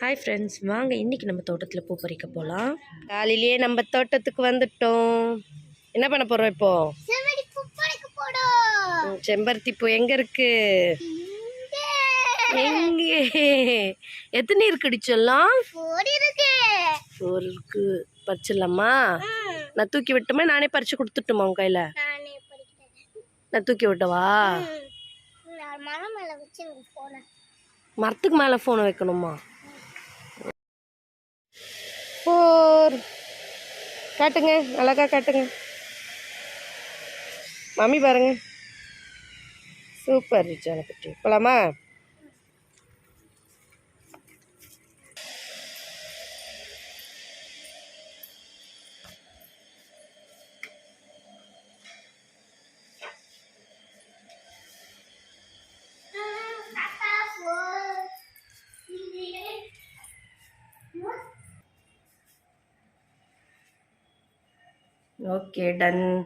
Hi friends வாங்க இன்றைக்கி நம்ம தோட்டத்தில் பூ பறிக்க போகலாம் காலையிலேயே நம்ம தோட்டத்துக்கு வந்துட்டோம். என்ன பண்ண போகிறோம் இப்போ? செவடி குப்பரைக்கு போடும் ம், செம்பருத்தி பூ எங்கே இருக்கு? எங்கே? எத்தனை இருக்குடி இருக்கு. ஒரு இருக்கு. பறிச்சிடலாமா? நான் தூக்கி விட்டுமா? நானே பறித்து கொடுத்துட்டுமா உன் கையில்? நானே தூக்கி விட்டவா? மரத்துக்கு மேலே ஃபோனை வைக்கணுமா? ஃபோர் காட்டுங்க அழகா காட்டுங்க. மம்மி பாருங்க. சூப்பர் ரிச்சான குட்டி. போலாமா? Okay, done.